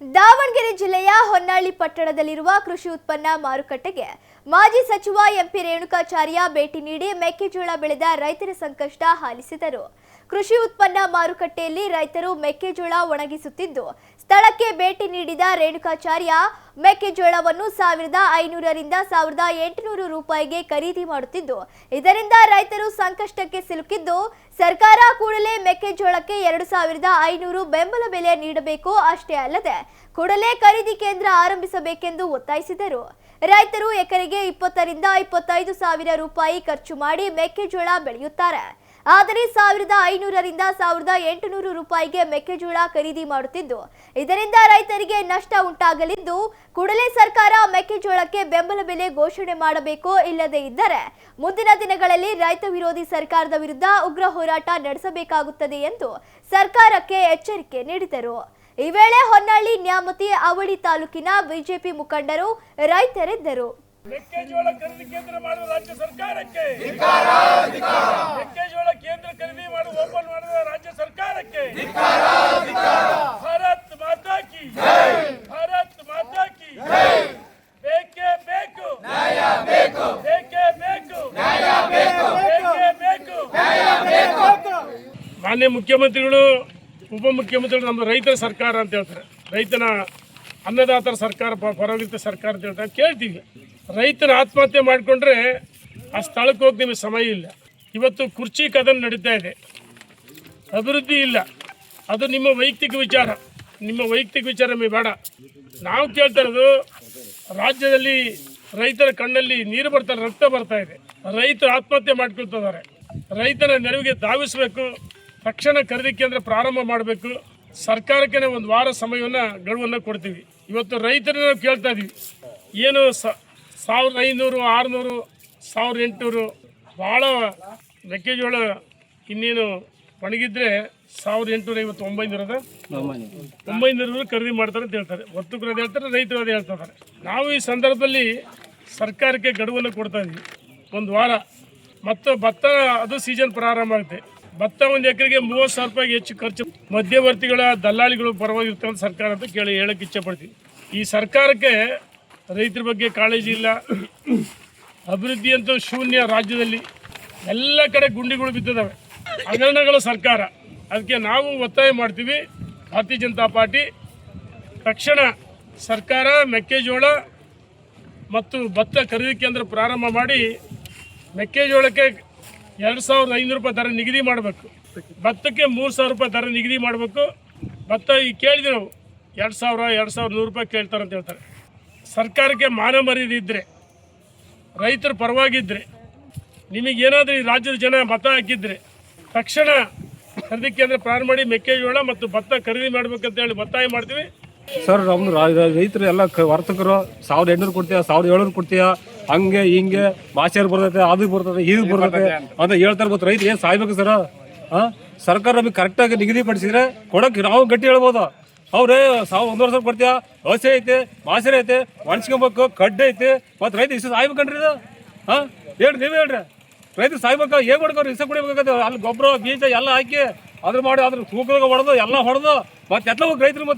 ದಾವಣಗೆರೆ ಜಿಲ್ಲೆಯ ಹೊನ್ನಾಳಿ ಪಟ್ಟಣದಲ್ಲಿರುವ ಕೃಷಿ ಉತ್ಪನ್ನ ಮಾರುಕಟ್ಟೆಗೆ ಮಾಜಿ ಸಚಿವ ಎಂಪಿ ರೇಣುಕಾಚಾರ್ಯ ಭೇಟಿ ನೀಡಿ ಮೆಕ್ಕೆಜೋಳ ಬೆಳೆದ ರೈತರ ಸಂಕಷ್ಟ ಆಲಿಸಿದರು ಕೃಷಿ ಉತ್ಪನ್ನ ಮಾರುಕಟ್ಟೆಯಲ್ಲಿ ರೈತರು ಮೆಕ್ಕೆಜೋಳ ಒಣಗಿಸುತ್ತಿದ್ದು, ಸ್ಥಳಕ್ಕೆ ಭೇಟಿ ನೀಡಿದ ರೇಣುಕಾಚಾರ್ಯ, ಮೆಕ್ಕೆಜೋಳವನ್ನು ಸಾವಿರದ ಐನೂರರಿಂದ ಸಾವಿರದ ಎಂಟುನೂರು ರೂಪಾಯಿಗೆ ಖರೀದಿ ಮಾಡುತ್ತಿದ್ದು, ಇದರಿಂದ ರೈತರು ಸಂಕಷ್ಟಕ್ಕೆ ಸಿಲುಕಿದ್ದು, ಸರ್ಕಾರ ಕೂಡಲೇ ಮೆಕ್ಕೆಜೋಳಕ್ಕೆ ಎರಡು ಸಾವಿರದ ಐನೂರು ಬೆಂಬಲ ಬೆಲೆ ನೀಡಬೇಕು ಅಷ್ಟೇ ಅಲ್ಲದೆ, ಕೂಡಲೇ ಖರೀದಿ ಕೇಂದ್ರ ಆರಂಭಿಸಬೇಕೆಂದು ಒತ್ತಾಯಿಸಿದರು. ರೈತರು ಎಕರೆಗೆ ಇಪ್ಪತ್ತರಿಂದ ಇಪ್ಪತ್ತೈದು ಸಾವಿರ ರೂಪಾಯಿ ಖರ್ಚು ಮಾಡಿ ಮೆಕ್ಕೆಜೋಳ ಬೆಳೆಯುತ್ತಾರೆ. ಆದರೆ ಸಾವಿರದ ಐನೂರರಿಂದ ಸಾವಿರದ ಎಂಟುನೂರು ರೂಪಾಯಿಗೆ ಮೆಕ್ಕೆಜೋಳ ಖರೀದಿ ಮಾಡುತ್ತಿದ್ದು, ಇದರಿಂದ ರೈತರಿಗೆ ನಷ್ಟ ಉಂಟಾಗಲಿದ್ದು, ಕೂಡಲೇ ಸರ್ಕಾರ ಮೆಕ್ಕೆಜೋಳಕ್ಕೆ ಬೆಂಬಲ ಬೆಲೆ ಘೋಷಣೆ ಮಾಡಬೇಕು ಇಲ್ಲದೇ ಇದ್ದರೆ, ಮುಂದಿನ ದಿನಗಳಲ್ಲಿ ರೈತ ವಿರೋಧಿ ಸರ್ಕಾರದ ವಿರುದ್ಧ ಉಗ್ರ ಹೋರಾಟ ನಡೆಸಬೇಕಾಗುತ್ತದೆ ಎಂದು ಸರ್ಕಾರಕ್ಕೆ ಎಚ್ಚರಿಕೆ ನೀಡಿದರು. ಈ ವೇಳೆ ಹೊನ್ನಾಳಿ ನ್ಯಾಮತಿ ಅವಳಿ ತಾಲೂಕಿನ ಬಿಜೆಪಿ ಮುಖಂಡರು ರೈತರಿದ್ದರು. ಮೆಕ್ಕೆಜೋಳ ಖರೀದಿ ಕೇಂದ್ರ ಮಾಡುವ ರಾಜ್ಯ ಸರ್ಕಾರಕ್ಕೆ. ಮೆಕ್ಕೆಜೋಳ ಕೇಂದ್ರ ಖರೀದಿ ಮಾಡುವ ಓಪನ್ ಮಾಡುವ ರಾಜ್ಯ ಸರ್ಕಾರಕ್ಕೆ. ಭಾರತ್ ಮಾತಾ ಕಿ. ಭಾರತ್ ಮಾತಾ ಕಿ. ಬೇಕೇ ಬೇಕು. ಬೇಕೇ ಬೇಕು. ಬೇಕೇ ಬೇಕು. ಮಾನ್ಯ ಮುಖ್ಯಮಂತ್ರಿಗಳು ಉಪಮುಖ್ಯಮಂತ್ರಿಗಳು ನಮ್ಮದು ರೈತರ ಸರ್ಕಾರ ಅಂತ ಹೇಳ್ತಾರೆ. ರೈತನ ಅನ್ನದಾತರ ಸರ್ಕಾರ, ಪ- ಪರವಾಗಿರ್ತ ಸರ್ಕಾರ ಅಂತ ಹೇಳ್ತಾರೆ. ಕೇಳ್ತೀವಿ. ರೈತನ ಆತ್ಮಹತ್ಯೆ ಮಾಡಿಕೊಂಡ್ರೆ ಆ ಸ್ಥಳಕ್ಕೆ ಹೋಗಿ ನಿಮಗೆ ಸಮಯ ಇಲ್ಲ. ಇವತ್ತು ಕುರ್ಚಿ ಕದನ ನಡೀತಾ ಇದೆ. ಅಭಿವೃದ್ಧಿ ಇಲ್ಲ. ಅದು ನಿಮ್ಮ ವೈಯಕ್ತಿಕ ವಿಚಾರ. ನಿಮ್ಮ ವೈಯಕ್ತಿಕ ವಿಚಾರ ನಿಮಗೆ ಬೇಡ. ನಾವು ಕೇಳ್ತಾ ಇರೋದು, ರಾಜ್ಯದಲ್ಲಿ ರೈತರ ಕಣ್ಣಲ್ಲಿ ನೀರು ಬರ್ತಾರೆ ರಕ್ತ ಬರ್ತಾ ಇದೆ. ರೈತರು ಆತ್ಮಹತ್ಯೆ ಮಾಡ್ಕೊಳ್ತಿದ್ದಾರೆ ರೈತನ ನೆರವಿಗೆ ಧಾವಿಸಬೇಕು. ತಕ್ಷಣ ಖರೀದಿ ಕೇಂದ್ರ ಪ್ರಾರಂಭ ಮಾಡಬೇಕು. ಸರ್ಕಾರಕ್ಕೆ ಒಂದು ವಾರ ಸಮಯವನ್ನು ಗಡುವನ್ನು ಕೊಡ್ತೀವಿ. ಇವತ್ತು ರೈತರನ್ನ ನಾವು ಕೇಳ್ತಾ ಇದೀವಿ. ಏನು ಸಾವಿರದ ಐನೂರು, ಆರುನೂರು, ಸಾವಿರದ ಎಂಟುನೂರು ಭಾಳ ಮೆಕ್ಕೆಜೋಳ ಇನ್ನೇನು ಒಣಗಿದ್ರೆ ಸಾವಿರದ ಎಂಟುನೂರ ಐವತ್ತು ಒಂಬೈನೂರ ಅದ? ಒಂಬೈನೂರು ಖರೀದಿ ಮಾಡ್ತಾರೆ ಅಂತ ಹೇಳ್ತಾರೆ. ವರ್ತಕರು ಅದು ಹೇಳ್ತಾರೆ, ರೈತರು ಅದು ಹೇಳ್ತಾರೆ ನಾವು ಈ ಸಂದರ್ಭದಲ್ಲಿ ಸರ್ಕಾರಕ್ಕೆ ಗಡುವನ್ನು ಕೊಡ್ತಾ ಒಂದು ವಾರ. ಮತ್ತು ಭತ್ತ ಅದು ಸೀಸನ್ ಪ್ರಾರಂಭ ಆಗುತ್ತೆ. ಭತ್ತ ಒಂದು ಎಕರೆಗೆ ಮೂವತ್ತು ಸಾವಿರ ರೂಪಾಯಿಗೆ ಹೆಚ್ಚು ಖರ್ಚು. ಮಧ್ಯವರ್ತಿಗಳ ದಲ್ಲಾಳಿಗಳು ಪರವಾಗಿರ್ತಕ್ಕಂಥ ಸರ್ಕಾರ ಅಂತ ಕೇಳಿ ಹೇಳಕ್ಕೆ ಇಚ್ಛೆಪಡ್ತೀವಿ ಈ ಸರ್ಕಾರಕ್ಕೆ ರೈತರ ಬಗ್ಗೆ ಕಾಳಜಿ ಇಲ್ಲ. ಅಭಿವೃದ್ಧಿ ಅಂತೂ ಶೂನ್ಯ ರಾಜ್ಯದಲ್ಲಿ ಎಲ್ಲ ಕಡೆ ಗುಂಡಿಗಳು ಬಿದ್ದಿದ್ದಾವೆ ಹಗರಣಗಳ ಸರ್ಕಾರ. ಅದಕ್ಕೆ ನಾವು ಒತ್ತಾಯ ಮಾಡ್ತೀವಿ. ಭಾರತೀಯ ಜನತಾ ಪಾರ್ಟಿ. ತಕ್ಷಣ ಸರ್ಕಾರ ಮೆಕ್ಕೆಜೋಳ ಮತ್ತು ಭತ್ತ ಖರೀದಿ ಕೇಂದ್ರ ಪ್ರಾರಂಭ ಮಾಡಿ ಮೆಕ್ಕೆಜೋಳಕ್ಕೆ ಎರಡು ಸಾವಿರದ ಐನೂರು ರೂಪಾಯಿ ದರ ನಿಗದಿ ಮಾಡಬೇಕು. ಭತ್ತಕ್ಕೆ ಮೂರು ಸಾವಿರ ರೂಪಾಯಿ ದರ ನಿಗದಿ ಮಾಡಬೇಕು. ಭತ್ತ ಈಗ ಕೇಳಿದ್ವಿ ನಾವು ಎರಡು ಸಾವಿರ, ಎರಡು ಸಾವಿರದ ನೂರು ರೂಪಾಯಿ ಕೇಳ್ತಾರೆ ಅಂತ ಹೇಳ್ತಾರೆ. ಸರ್ಕಾರಕ್ಕೆ ಮಾನ ಮರ್ಯಾದೆ ಇದ್ದರೆ ರೈತರ ಪರವಾಗಿದ್ದರೆ ನಿಮಗೇನಾದರೂ ಈ ರಾಜ್ಯದ ಜನ ಮತ ಹಾಕಿದ್ರೆ, ತಕ್ಷಣ ಖರೀದಿ ಕೇಂದ್ರ ಪ್ರಾರಂಭ ಮಾಡಿ ಮೆಕ್ಕೆಜೋಳ ಮತ್ತು ಭತ್ತ ಖರೀದಿ ಮಾಡಬೇಕಂತ ಹೇಳಿ ಒತ್ತಾಯ ಮಾಡ್ತೀವಿ. ಸರ್, ನಮ್ದು ರಾ- ರೈತರು ಎಲ್ಲ ವರ್ತಕರು, ಸಾವಿರದ ಎಂಟುನೂರು ಕೊಡ್ತೀಯಾ, ಸಾವಿರದ ಏಳ್ನೂರು ಕೊಡ್ತೀಯ? ಹಂಗೆ ಹಿಂಗೆ ಮಾಸ್ಟರ್ ಬರ್ತೈತೆ ಅದು ಬರ್ತದೆ ಇದು ಬರ್ತೈತೆ ಅಂತ. ಹೇಳ್ತಾರೆ ಗೊತ್ತು ರೈತರು ಏನು ಸಾಯ್ಬೇಕು ಸರ? ಹಾಂ ಸರ್ಕಾರ ನಮಗೆ ಕರೆಕ್ಟಾಗಿ ನಿಗದಿಪಡಿಸಿದ್ರೆ ಕೊಡೋಕೆ ನಾವು ಗಟ್ಟಿ ಹೇಳ್ಬೋದು. ಅವ್ರೇ ಸಾವು ಒಂದೂವರೆ ಸಾವಿರ ಕೊಡ್ತೀಯ? ಹಸೆ ಐತೆ ಮಾಸರೆ ಐತೆ ಒಣಸ್ಕೊಬೇಕು ಕಡ್ಡೆ ಐತೆ. ಮತ್ತು ರೈತ ಇಷ್ಟು ಸಾಯ್ಬೇಕನ್ರಿ ಇದು? ಹಾಂ ಹೇಳ್ರಿ ನೀವೇ ಹೇಳ್ರಿ. ರೈತರು ಸಾಯ್ಬೇಕು? ಏನು ಮಾಡ್ಕೊಂಡು ಇಷ್ಟ ಕುಡಿಬೇಕಾಗತ್ತೆ. ಅಲ್ಲಿ ಗೊಬ್ಬರ ಬೀಜ ಎಲ್ಲ ಹಾಕಿ ಅದ್ರ ಮಾಡಿ ಅದ್ರ ತೂಕದಾಗ ಹೊಡೆದು ಎಲ್ಲ ಹೊಡೆದು ಮತ್ತೆ ಎಲ್ಲ ಹೋಗಿ ರೈತರು ಮತ್ತೆ.